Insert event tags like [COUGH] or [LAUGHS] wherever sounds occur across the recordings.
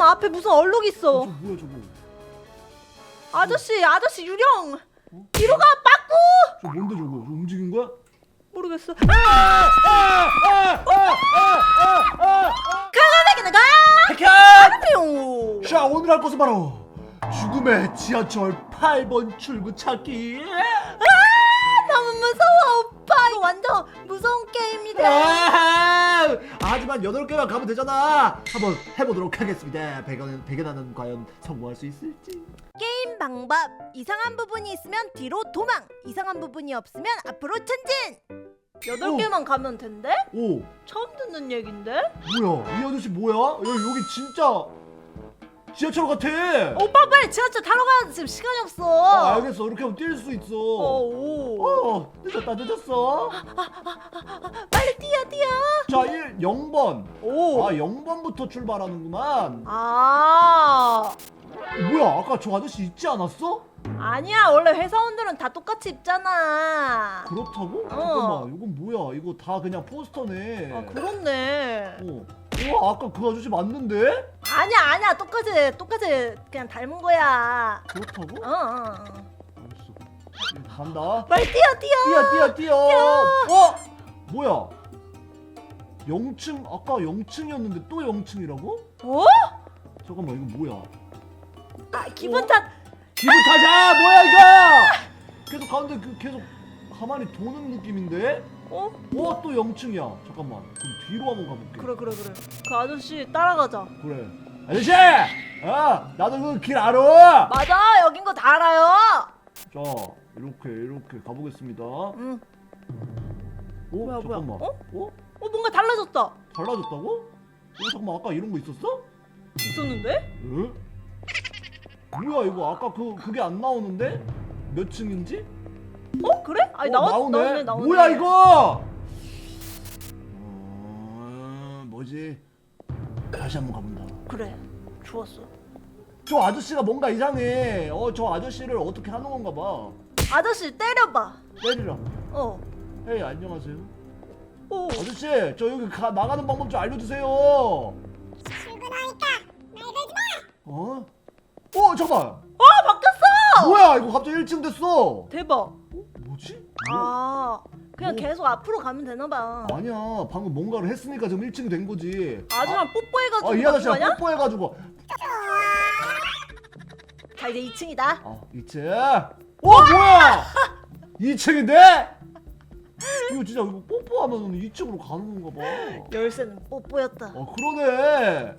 잠깐만 앞에 무슨 얼룩 저 있어. 뭐야 저거? 아저씨 아저씨 유령. 어? 뒤로 가 빠꾸. 저 뭔데 저거? 저 움직인 거야? 모르겠어. 아아아아아아 강하게 나가. 백현! 뿅. 자 오늘 할 것은 바로 죽음의 지하철 8번 출구 찾기. 아 너무 무서워 오빠. 이거 완전 무서운 게임이다. 아, 하지만 8개만 가면 되잖아. 한번 해보도록 하겠습니다. 백연은 백연아는 과연 성공할 수 있을지. 게임 방법. 이상한 부분이 있으면 뒤로 도망. 이상한 부분이 없으면 앞으로 전진. 여덟 오. 개만 가면 된대? 오, 처음 듣는 얘긴데? 뭐야? 이 아저씨 뭐야? 여기, 여기 진짜 지하철 같아. 오빠 빨리 지하철 타러 가야 지금 시간이 없어. 아, 알겠어. 이렇게 하면 뛸 수 있어. 어, 오. 어, 늦었다, 늦었어. 빨리 뛰어 뛰어. 자, 1, 0번. 오. 아, 0번부터 출발하는구만. 아. 뭐야? 아까 저 아저씨 있지 않았어? 아니야 원래 회사원들은 다 똑같이 입잖아. 그렇다고? 어. 잠깐만, 이건 뭐야? 이거 다 그냥 포스터네. 아 그렇네. 어. 우와, 아까 그 아저씨 맞는데? 아니야 아니야 똑같이 똑같이 그냥 닮은 거야. 그렇다고? 어. 어. 어. 알았어. 간다. 빨리 뛰어 뛰어. 뛰어, 뛰어, 뛰어. 어? 뭐야? 0층, 아까 0층이었는데 또 0층이라고? 어? 잠깐만, 이거 뭐야? 아 기분 어? 탓. 기분 타자! 뭐야, 이거! 계속 가운데 그, 계속 가만히 도는 느낌인데? 어? 어, 또 0층이야. 잠깐만. 그럼 뒤로 한번 가볼게. 그래 그래 그래. 그 아저씨 따라가자. 그래. 아저씨! 아, 나도 그 길 알아! 맞아 여긴 거 다 알아요. 자, 이렇게, 이렇게 가보겠습니다. 응. 어, 뭐야, 뭐야? 잠깐만. 어? 어? 어 뭔가 달라졌다. 달라졌다고? 어, 잠깐만. 아까 이런 거 있었어? 있었는데? 응? 뭐야, 이거 아까 그, 그게 안 나오는데? 몇 층인지? 어 그래? 아니 어, 나왔 나오네. 나오네 나오네. 뭐야, 이거! 어, 뭐지? 다시 한번 가본다. 그래. 좋았어. 저 아저씨가 뭔가 이상해. 어, 저 아저씨를 어떻게 하는 건가 봐. 아저씨 때려봐. 내리라. 어. 헤이, 안녕하세요. 오. 아저씨, 저 여기 가, 나가는 방법 좀 알려주세요. 출근하니까 말 걸지 마. 어? 어, 잠깐만. 아 바뀌었어. 뭐야, 이거 갑자기 1층 됐어. 대박. 어? 뭐지? 아 그냥 뭐? 계속 앞으로 가면 되나 봐. 아니야, 방금 뭔가를 했으니까 지금 1층이 된 거지. 아저랑 뽀뽀해가지고 아, 이 바꾼 거 아저씨랑 아니야? 뽀뽀해가지고. 자 이제 2층이다. 아, 2층. 어, 뭐야? [LAUGHS] 2층인데? 이거 진짜 이거 뽀뽀하면 2층으로 가는 건가 봐. 열쇠는 뽀뽀였다. 어, 그러네.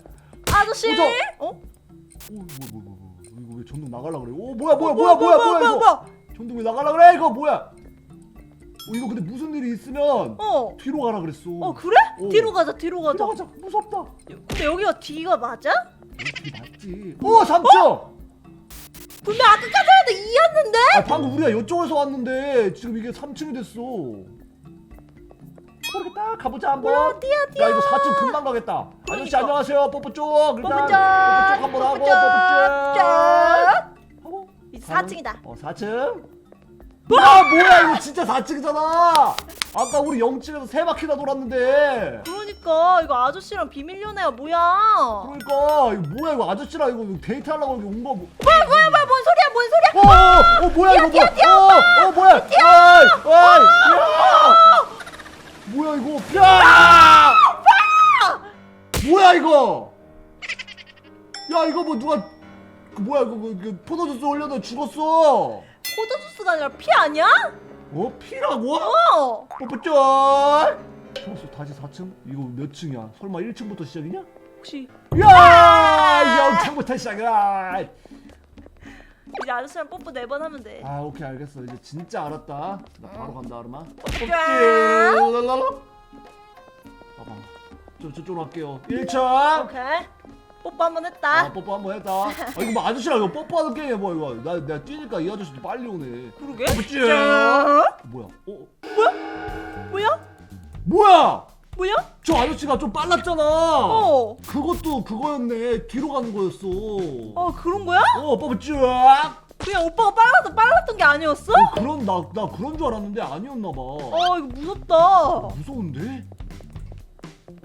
아저씨. 어, 저- 어? 오, 뭐야, 뭐야, 뭐야, 뭐야. 이거 왜 전등 나갈라 그래? 오, 뭐야, 뭐야, 뭐야, 뭐야, 뭐야, 이거. 왜 나갈라 그래? 이거 뭐야? 어, 이거 근데 무슨 일이 있으면 어. 뒤로 가라 그랬어. 어 그래? 오. 뒤로 가자 뒤로 가자. 뒤로 가자. 무섭다. 근데 여기가 뒤가 맞아? 여기 맞지. 오, 3층. 분명 아까까지 해도 2였는데? 아, 방금 우리가 이쪽에서 왔는데 지금 이게 3층이 됐어. 모르겠다. 가보자 한번. 몰라, 뛰어, 뛰어. 야, 이거 4층 금방 가겠다. 아저씨 그러니까. 안녕하세요. 뽀뽀 쪽. 뽀뽀 쪽. 뽀뽀 쪽 한번 하고 뽀뽀 쪽. 쪽. 하고. 이제 가는- 4층이다. 어, 4층. 아, 뭐야 이거 진짜 4층이잖아. 아까 우리 0층에서 세 바퀴나 돌았는데. 그러니까 이거 아저씨랑 비밀 연애야 뭐야? 그러니까 이거 뭐야 이거 아저씨랑 이거 데이트하려고 여기 온 거. 뭐... 뭐야 뭐야 뭐야 뭔 소리야 뭔 소리야? 어, 어, 어 뭐야 이거 뭐야? 어, 어 뭐야? 아이, 아이, 야! 뭐야 이거? 야! 뭐야 이거? 야 이거 뭐 누가 그 뭐야 이거 그, 그 포도주스 올려도 죽었어. 포도주스가 아니라 피 아니야? 어 피라고? 어. 뽀뽀쩔. 좋았어 다시 4층? 이거 몇 층이야? 설마 1층부터 시작이냐? 혹시 야! 0층부터 시작이야. 이제 아저씨랑 뽀뽀 네 번 하면 돼. 아 오케이 알겠어 이제 진짜 알았다 나 바로 간다 아르마 짠. 랄랄랄라. 봐봐 저 저쪽으로 갈게요 1층 오케이. 뽀뽀 한번아 했다. 뽀뽀 한 번 했다 아 이거 뭐 아저씨랑 이거 뽀뽀하는 게임이야 뭐야 이거 나, 내가 뛰니까 이 아저씨도 빨리 오네 그러게. 짠. 뭐야 어? 뭐야? 뭐야 뭐야? 저 아저씨가 좀 빨랐잖아 어. 그것도 그거였네 뒤로 가는 거였어 어 그런 거야? 어 뽀뽀 쫙 그냥 오빠가 빨라도 빨랐던 게 아니었어? 어, 그런 나, 나 그런 줄 알았는데 아니었나 봐 어 이거 무섭다. 무서운데?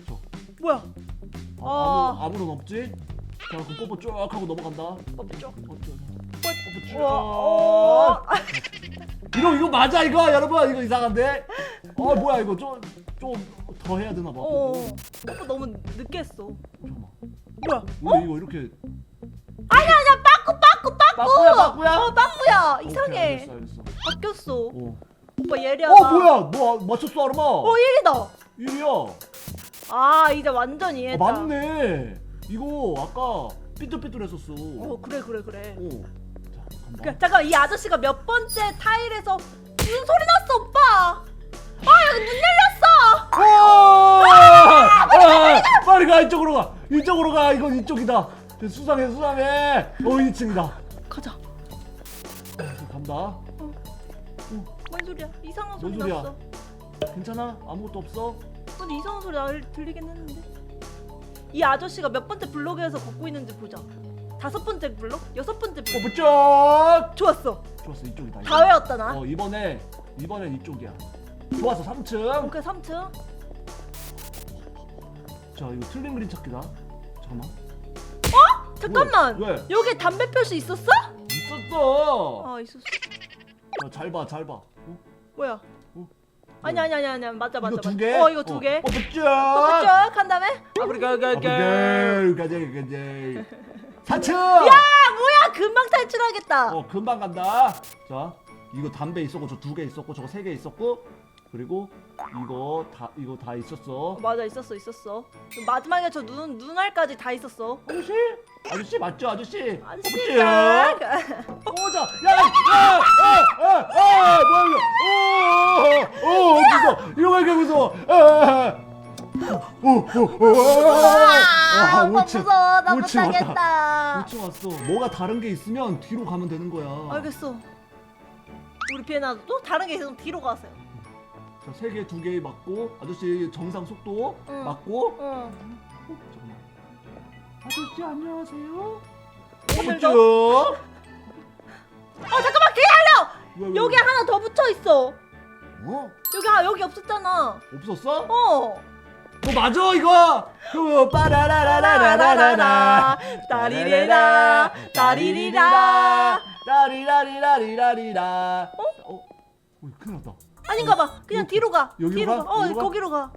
저 뭐야? 아, 아. 아무, 아무런 없지? 자 그럼 뽀뽀 쭉 하고 넘어간다 뽀뽀 쭉. 뽀뽀 쭉 뽀뽀 쭉 우와, 어. 이거 이거 맞아 이거 여러분 이거 이상한데 어 뭐야 이거 좀 좀 더 해야 되나 봐 어. 뽀뽀. 너무 늦게 했어. 잠깐만 뭐야? 원래 이거 이렇게 아니야 아니야 빠꾸 빠꾸 빠꾸. 빠꾸야, 빠꾸야? 어 빠꾸야. 오케이, 이상해. 알겠어 알겠어 바뀌었어. 어, 오빠 예리하다. 어 뭐야 너 맞췄어 아르마 어 1이다. 1위야 어 아 이제 완전 이해했다. 맞네 이거 아까 삐뚤삐뚤했었어 어 그래 그래 그래. 어. 자 간다 그, 잠깐 이 아저씨가 몇 번째 타일에서 무슨 소리 났어 오빠? 아 여기 문 열렸어. 아! 아! 빨리 가 이쪽으로 가 이쪽으로 가 이건 이쪽이다 수상해 수상해 어 2층이다 가자. 간다 뭔 소리야? 이상한 소리 소리야? 났어. 괜찮아 아무것도 없어 근데 이상한 소리 나 들리긴 했는데. 이 아저씨가 몇 번째 블록에서 걷고 있는지 보자. 다섯 번째 블록? 여섯 번째 블록. 뽀뽀 쭉 좋았어. 좋았어 이쪽이다 다 외웠다 나. 어 이번에 이번엔 이쪽이야 좋았어 3층 오케이 3층. 자 이거 틀린 그림 찾기다 잠깐만 잠깐만. 왜? 왜? 여기 담배 표시 있었어? 있었어 아 있었어. 자 잘 봐 잘 봐 어? 뭐야? 어? 아니 아니 아니 아니 맞아 맞아. 이거 두 맞아. 개? 어 이거 두 개. 뽀뽀 쭉 뽀뽀 쭉한 다음에 아브리가 아, 가가. 가자 가자 4층 야 뭐야 금방 탈출하겠다. 어 금방 간다 자 이거 담배 있었고 저 두 개 있었고 저거 세 개 있었고 그리고 이거 다 이거 다 있었어 어, 맞아 있었어 있었어. 마지막에 저 눈 눈알까지 다 있었어. 아저씨 아저씨 맞죠 아저씨 아저씨 뽀뽀 딱. 오자 야 야야야야 뭐야 이거 오오 무서워 이거 왜 이렇게 무서워 아, 오빠 오층 무서워 나 오층 왔다. 못하겠다. 5층 왔어 뭐가 다른 게 있으면 뒤로 가면 되는 거야 알겠어. 우리 비에나도 또 다른 게 있으면 뒤로 가세요. 자, 세 개, 두 개 맞고 아저씨 정상 속도 응. 맞고 응. 어, 잠깐만. 아저씨 안녕하세요. 오늘도? 쭉. 어 잠깐만 기다려. 왜, 왜, 여기 왜? 하나 더 붙어 있어. 어? 여기 하 여기 없었잖아. 없었어? 어. 어 맞아 이거. 그 빠라라라라라라라 따리리라 따리리라. 따리라리라리라리라. 어? 어? 어, 큰일 났다. 아닌가 봐. 그냥 뒤로 가. 여기로 뒤로 가? 가. 어 여기로 가? 거기로 가.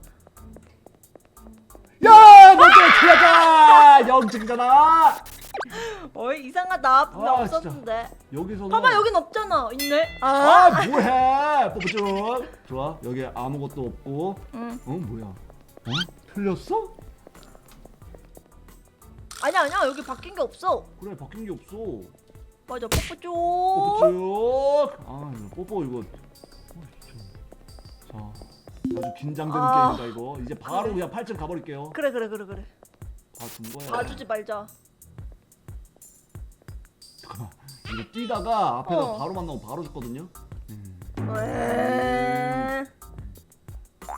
야, 먼저 틀렸다. 영증이잖아. 어이 이상하다. 나 아, 없었는데. 여기서는 봐봐 여긴 없잖아. 있네. 아 아. 뭐해 뽀뽀쭉 좋아 여기 아무것도 없고 응. 어 뭐야 어 틀렸어 아니야 아니야 여기 바뀐 게 없어. 그래 바뀐 게 없어 맞아 뽀뽀 쪽. 뽀뽀쭉 아 이거 뽀뽀 이거 어, 자 아주 긴장되는 아. 게임이다 이거 이제 바로 그래. 그냥 8층 가버릴게요 그래 그래 그래 그래. 봐준 거야 봐주지 말자. 잠깐만 이거 뛰다가 앞에다 어. 바로 만나면 바로 죽거든요 음. 에...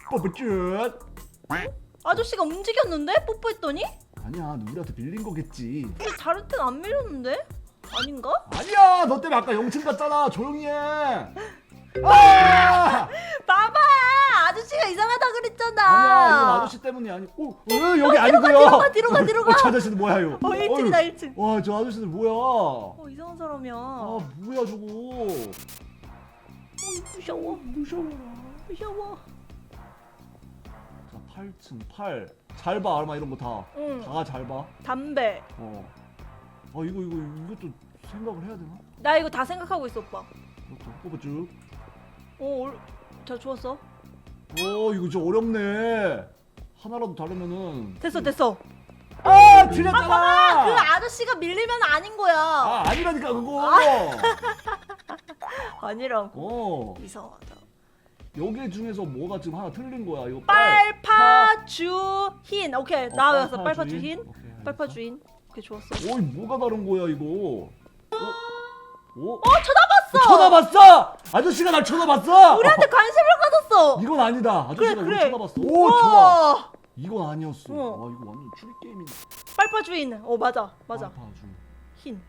뽀뽀쭉 아저씨가 움직였는데 뽀뽀했더니? 아니야 누구한테 빌린 거겠지 근데 다른 데는 안 밀렸는데? 아닌가? 아니야 너 때문에 아까 영층 갔잖아 조용히 해 [LAUGHS] 아! 아저씨가 이상하다 그랬잖아. 아니야 이건 아저씨 때문이 아니 어, 어 여기 가, 아니고요 뒤로 가, 뒤로 가, 뒤로 가. 어, 저 아저씨는 뭐야 이거 어 1층이다 1층. 와저 아저씨들 뭐야 어 이상한 사람이야. 아 뭐야 저거 무서워 무서워 무서워. 자 8층 8 잘 봐 얼마 이런 거 다 응. 다 잘 봐 담배. 어. 아 이거 이거 이것도 생각을 해야 되나? 나 이거 다 생각하고 있어 오빠. 이것도 뽑아 쭉. 오, 올... 자 좋았어. 오 이거 진짜 어렵네. 하나라도 다르면은. 됐어 됐어. 아 틀렸잖아. 그 아저씨가 밀리면 아닌 거야. 아 아니라니까 그거. [LAUGHS] 아니라고. 어 이상하다. 여기 중에서 뭐가 지금 하나 틀린 거야 이거. 빨, 빨파주흰. 오케이 어, 나 외웠어. 빨파주인. 빨파주흰. 오케이, 알겠어. 빨파주인. 오케이 좋았어. 오이 뭐가 다른 거야 이거? 어? 어? 어 쳐다 봤어. 쳐다봤어! 아저씨가 날 쳐다봤어! 우리한테 관심을 가졌어. 이건 아니다. 아저씨가 그래, 우리 그래. 쳐다봤어. 오 좋아. 우와. 이건 아니었어. 어. 와 이거 완전 추리 게임이네. 빨파 주인. 어 맞아 맞아. 알파주. 흰.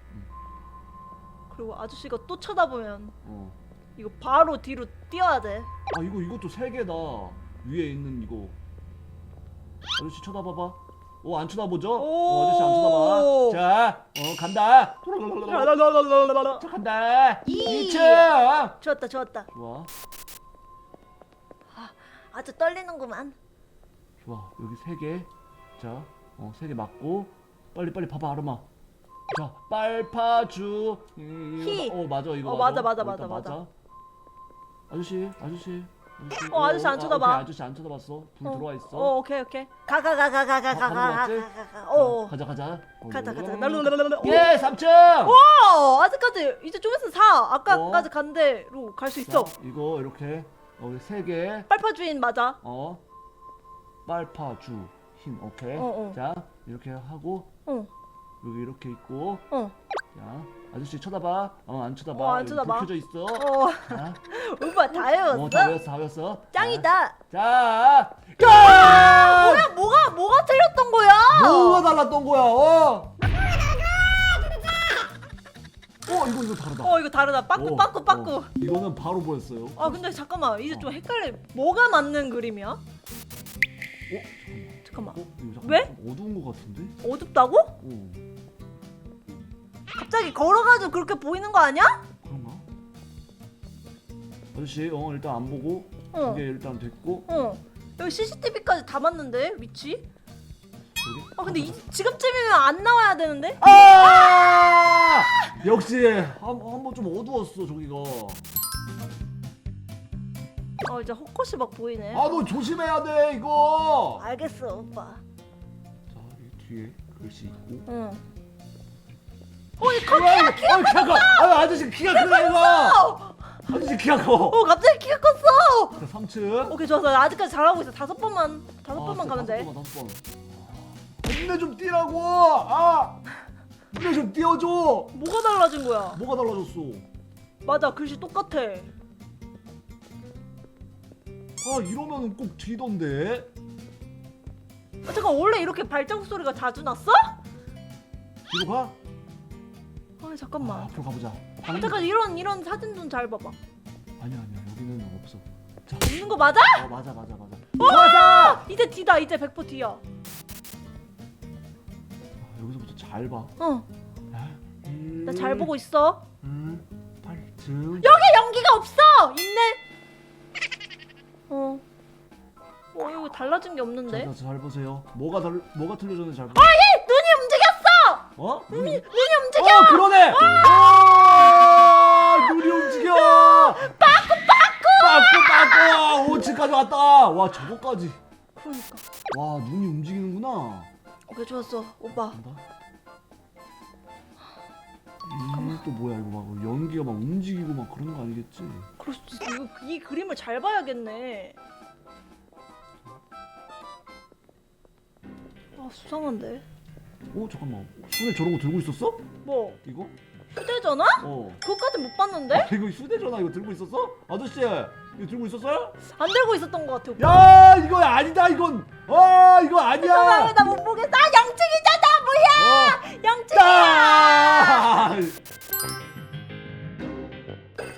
그리고 아저씨가 또 쳐다보면 어. 이거 바로 뒤로 뛰어야 돼. 아 이거 이것도 세 개다. 위에 있는 이거. 아저씨 쳐다봐봐. 오 안 쳐다보죠? 어, 아저씨 안 쳐다봐. 어 간다. 자 간다 이. 2층 좋았다 좋았다. 좋아 아주 떨리는구만. 좋아 여기 세개 자 어 세 개 맞고 빨리 빨리 봐봐 아르마 자 빨파주 이- 히. 이거 마- 어 맞아 이거 어, 맞아, 맞아, 어, 일단 맞아, 맞아. 아저씨 아저씨 어, 아저씨 안 아, 쳐다봐. 오케이, 아저씨 안 쳐다봤어 불 어. 들어와 있어 어 오케이 오케이. 가 가 가 가 가 가 가- 가가 맞지? 가. 어. 가자 가자 어, 가자 가자. 음. 랄랄랄랄라. 예 3층 와 아직까지 이제 좀 있으면 4 아까까지 어. 간 데로 갈 수 있어. 자, 이거 이렇게 어, 세 개 빨파 주인 맞아. 어 빨파 주 흰 오케이 어, 어. 자 이렇게 하고 어 여기 이렇게 있고 어. 자 아저씨 쳐다봐 어 안 쳐다봐 어, 안 여기 쳐다봐. 불 켜져 있어 어. 자, [LAUGHS] 오빠 다 어, 다 외웠어? 외웠어 다 외웠어 짱이다. 자 가! 뭐야 뭐가 뭐가 틀렸던 거야? 뭐가 달랐던 거야 어? 어 이거 이거 다르다 어 이거 다르다. 빠꾸 어, 빠꾸 빠꾸. 어, 이거는 바로 보였어요 아 근데 잠깐만 이제 좀 헷갈려. 뭐가 맞는 그림이야? 어? 잠깐만. 어? 이거 잠깐 왜? 좀 어두운 거 같은데? 어둡다고? 어 갑자기 걸어가지고 그렇게 보이는 거 아니야? 그런가? 아저씨 어 일단 안 보고 어. 이게 일단 됐고 어. 여기 CCTV까지 다 맞는데 위치? 여기 아 근데 이, 지금쯤이면 안 나와야 되는데? 아! 역시 한번 좀 어두웠어 저기가. 어 이제 헛것이 막 보이네. 아 너 조심해야 돼 이거. 알겠어 오빠. 자, 이 뒤에 글씨 있고. 응. 어이 아, 아, 키가 커. 아, 아저씨 키가 크네 이거. 아저씨 키가 커. 어 갑자기 키가 컸어. 자, 3층. 오케이 좋았어. 나 아직까지 잘하고 있어. 다섯 번만 다섯 번만 아, 가면 돼. 다섯 번. 눈에 좀 띄라고. 아, 눈에 좀 띄워줘. 뭐가 달라진 거야? 뭐가 달라졌어? 맞아 글씨 똑같아. 아 이러면은 꼭 뒤던데. 아, 잠깐 원래 이렇게 발자국 소리가 자주 났어? 뒤로 가. 아 아, 잠깐만. 앞으로 가보자. 아, 잠깐 이런 이런 사진 좀 잘 봐봐. 아니야 아니야 여기는 없어. 자, 없는 거 맞아? 어 맞아 맞아 맞아. 맞아. 이제 D다 이제 100% D야. 아, 여기서부터 잘 봐. 어. 음, 나 잘 보고 있어. 음, 8층. 여기 연기가 없어. 있네. 어. 어 이거 달라진 게 없는데. 자, 자, 잘 보세요. 뭐가 달 뭐가 틀려졌는지 잘 보. 에 눈이 움직였 어. 어? 눈이 눈이 움직여. 어 그러네. 아, 눈이 움직여. 빠꾸 빠꾸. 빠꾸 빠꾸. 5층까지 왔다. 와 저거까지. 그러니까. 와 눈이 움직이는구나. 오케이 좋았어 오빠. 간다. 이또 뭐야 이거 막 연기가 막 움직이고 막 그런 거 아니겠지? 있어. 이거 이 그림을 잘 봐야겠네. 아 수상한데. 어 잠깐만 손에 저런 거 들고 있었어? 뭐 이거? 휴대전화? 어. 그것까지 못 봤는데? 아, 이거 휴대전화 이거 들고 있었어? 아저씨 이거 들고 있었어요? 안 들고 있었던 것 같아. 오빠. 야 이거 아니다 이건 아 이거 아니야 나못 보겠어. 아 양측이잖아 뭐야? 어. 양측이야. 아!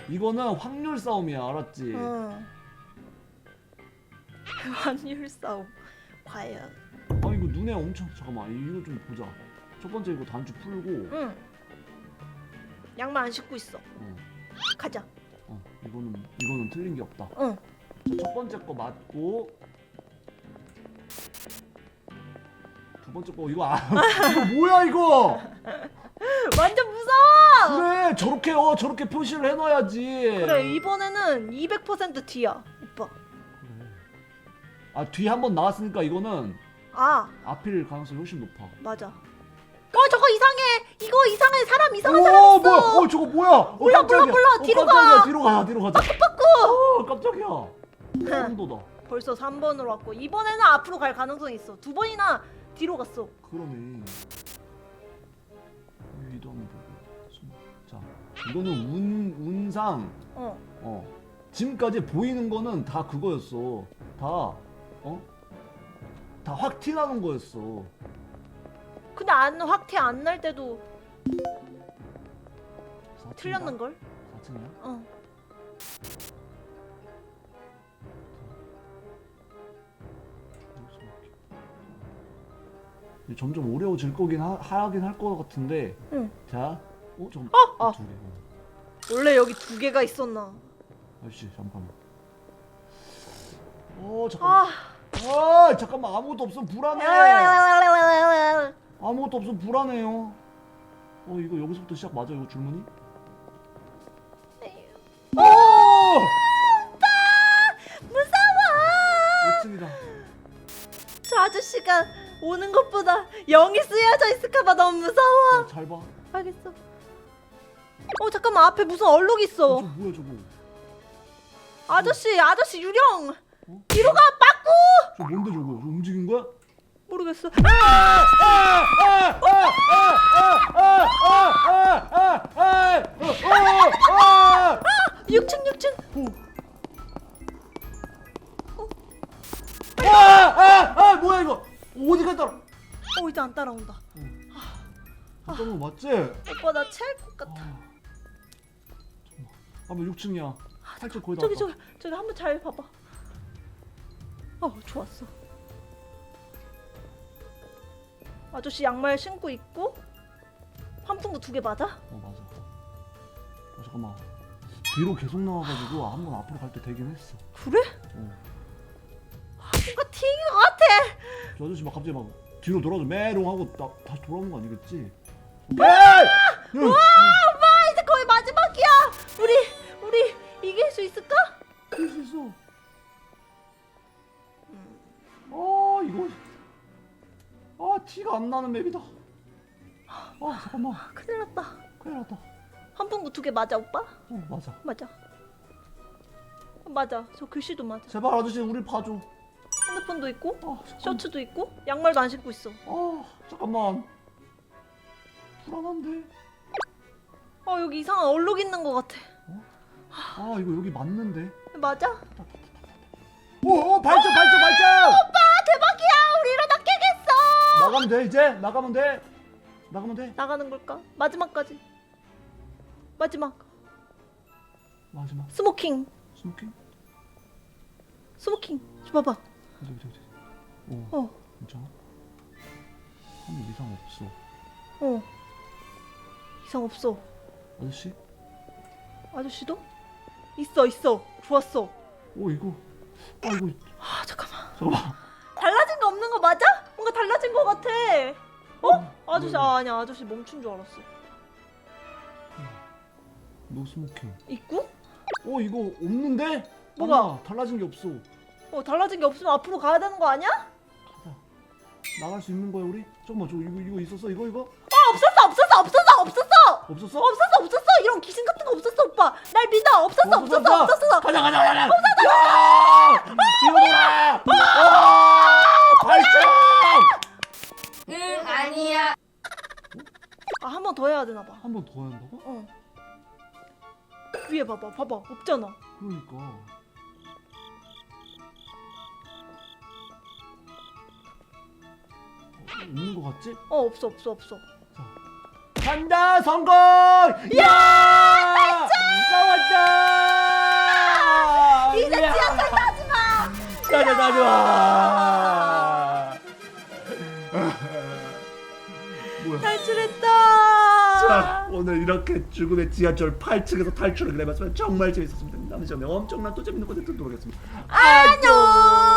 이거는 확률 싸움이야 알았지? 응. [LAUGHS] 환율 싸움. 과연. 아 눈에 엄청 잠깐만 이거 좀 보자 첫 번째 이거 단추 풀고 응. 양말 안 신고 있어. 어, 가자. 어 이거는 이거는 틀린 게 없다 응. 첫 번째 거 맞고 두 번째 거 이거 아 [LAUGHS] 이거 뭐야 이거 [LAUGHS] 완전 무서워. 그래 저렇게 어 저렇게 표시를 해놔야지 그래 이번에는 200% D야 오빠. 아 뒤 한 번 나왔으니까 이거는 아 앞일 가능성이 훨씬 높아 맞아. 어 저거 이상해. 이거 이상해. 사람 이상한 사람 오 있어. 뭐야 어 저거 뭐야 어, 몰라, 몰라, 깜짝이야. 몰라. 어, 뒤로 깜짝이야. 가. 뒤로 가 뒤로 가자 빠꾸. 어 깜짝이야 소름돋아 벌써 3번으로 왔고 이번에는 앞으로 갈 가능성이 있어. 두 번이나 뒤로 갔어. 그러네 위도 한번 보고 숨- 자 이거는 운 운상 어. 어 지금까지 보이는 거는 다 그거였어 다 어? 다 확 티나는 거였어 근데 안 확티 안날 때도 4층인가? 틀렸는 걸? 4층이야? 어. 점점 어려워질 거긴 하, 하긴 할것 같은데. 응. 자, 어 잠깐. 어, 어. 두 개. 원래 여기 두 개가 있었나? 아저씨 잠깐만. 어 잠깐만. 아. 아 잠깐만 아무것도 없으면 불안해. 아무것도 없으면 불안해요. 어 이거 여기서부터 시작 맞아 이거 줄무늬? 오! 무서워. 1층이다. 저 아저씨가 오는 것보다 영이 쓰여져 있을까봐 너무 무서워. 잘 봐. 알겠어. 어 잠깐만 앞에 무슨 얼룩 어, 있어. 저 뭐야 저거? 아저씨 아저씨 유령. 어? 뒤로 가 빠꾸. 저 뭔데 저거? 저 움직인 거야? 모르겠어. 아! 6층 6층. 아! 아! 아! 뭐야 이거? 어디 갔다? 어 이제 안 따라온다. 잠깐만 맞지? 오빠 나 체할 것 같아. 한번 6층이야. 살짝 거의 다 저기 왔다. 저기 저기 한번 잘 봐봐. 어 좋았어. 아저씨 양말 신고 있고 환풍구 두 개 맞아? 어 맞아. 어, 잠깐만. 뒤로 계속 나와가지고 한 번 앞으로 갈 때 되긴 했어. 그래? 어. 뭔가 튀긴 것 같아. 저 아저씨 막 갑자기 막 뒤로 돌아서 메롱 하고 나, 다시 돌아오는 거 아니겠지? 에이! 안 나는 맵이다. 아 잠깐만 큰일 났다. 큰일 났다. 환풍구 두 개 맞아 오빠? 어 맞아. 맞아. 맞아. 저 글씨도 맞아. 제발 아저씨 우리 봐줘. 핸드폰도 있고 아 잠깐만. 셔츠도 있고 양말도 안 신고 있어. 아 잠깐만. 불안한데. 어 여기 이상한 얼룩 있는 것 같아. 아 이거 여기 맞는데. 맞아? 오, 오 발전 발전 이제 나가면 돼. 나가면 돼. 나가는 걸까? 마지막까지. 마지막. 마지막 스모킹. 스모킹. 스모킹. 저 봐봐. 어디 어디 어디. 오 어. 괜찮아? 한일 이상 없어. 어. 이상 없어. 아저씨? 아저씨도? 있어 있어. 좋았어. 오 이거. 아 이거 아 잠깐만. 잠깐만. 달라진 거 없는 거 맞아? 뭔가 달라진 거 같아. 어? 아저씨 네, 네. 아, 아니야 아저씨 멈춘 줄 알았어. 노 스모킹. 있고? 오 이거 없는데? 뭐가? 아니야, 달라진 게 없어. 어 달라진 게 없으면 앞으로 가야 되는 거 아니야? 가자. 나갈 수 있는 거야 우리? 잠깐만 저 이거 이거 있었어 이거 이거? 어 없었어 없었어 없었어 없었어 없었어? 없었어 없었어 이런 귀신 같은 거 없었어 오빠 날 믿어 없었어 없었어 없었어 가자 가자 가자. 없었어. 돌아. 아! 발전. 응 아니야 아 한 번 더 해야 되나 봐. 한 번 더 한다고? 어. 위에 봐봐 봐봐 없잖아. 그러니까. 어, 있는 거 같지? 어 없어 없어 없어. 간다 성공! 야! 싸웠다! 이제 지하철 타지 마. 가자 가 자. 뭐야? 탈출했다. 자 오늘 이렇게 죽음의 지하철 8층에서 탈출을 해봤으면 정말 재밌었습니다. 다음에 저는 엄청난 또 재밌는 컨텐츠 돌아오겠습니다. 안녕.